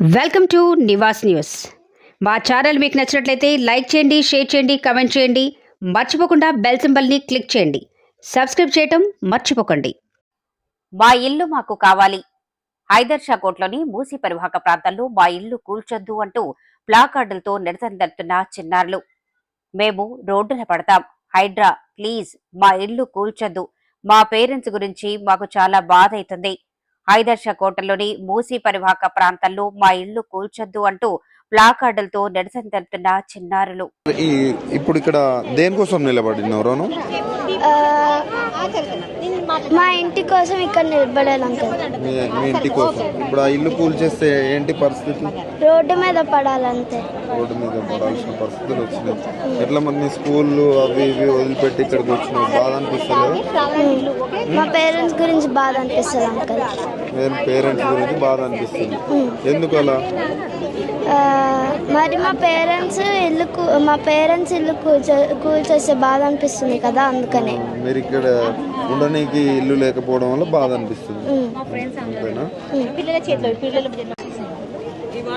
Welcome to Nivas news. మా channel మీకు నచ్చినట్లయితే లైక్ చేయండి షేర్ చేయండి కమెంట్ చేయండి. మర్చిపోకుండా బెల్ సింబల్ని క్లిక్ చేయండి. సబ్స్క్రైబ్ చేయటం మర్చిపోకండి. మా ఇల్లు మాకు కావాలి. హైదర్ షా కోట్లోని మూసి పరివాహక ప్రాంతాల్లో మా ఇల్లు కూల్చొద్దు అంటూ ప్లాకార్డులతో నిరసన తెలుపుతున్న చిన్నారులు. మేము రోడ్డున పడతాం. హైడ్రా ప్లీజ్ మా ఇల్లు కూల్చొద్దు. మా పేరెంట్స్ గురించి మాకు చాలా బాధ అవుతుంది. ఐదర్శ కోటలోని మూసి పరివాహక ప్రాంతాల్లో మా ఇల్లు కూల్చొద్దు అంటూ ప్లాకార్డులతో నిరసన తెలుపుతున్న చిన్నారులు. ఈ ఇప్పుడు ఇక్కడ దేనికోసం ఆ, మా ఇంటి కోసం ఇక్కడ నిలబడాలి మీ ఇంటి కోసం. ఇప్పుడు ఆ ఇల్లు కూల్ చేస్తే ఏంటి పరిస్థితి? రోడ్డు మీద పడాలంతే. రోడ్డు మీద పడాల్సిన పరిస్థితులు వచ్చినాయి. ఎట్లా నీ స్కూళ్ళు అవి ఇవి వదిలిపెట్టి ఇక్కడికి వచ్చినావు? బాధ అనిపిస్తలేదు? మా పేరెంట్స్ గురించి బాధ అనిపిస్తుంది అంకుల్. నేను పేరెంట్స్ గురించి బాధ అనిపిస్తుంది? ఎందుకు అలా ఆ, మరి మా పేరెంట్స్ ఇల్లు మా పేరెంట్స్ ఇల్లు కూల్చో కూల్చేస్తే బాధ అనిపిస్తుంది కదా అందుకనే. మీరు ఇక్కడ ఉండడానికి ఇల్లు లేకపోవడం వల్ల బాధ అనిపిస్తుంది.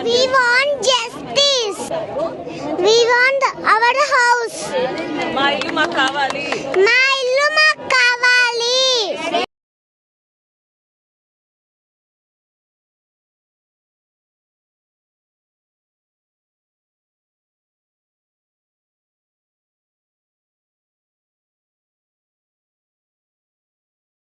We want justice. We want our house. మా ఇల్లు మాకు కావాలి. మా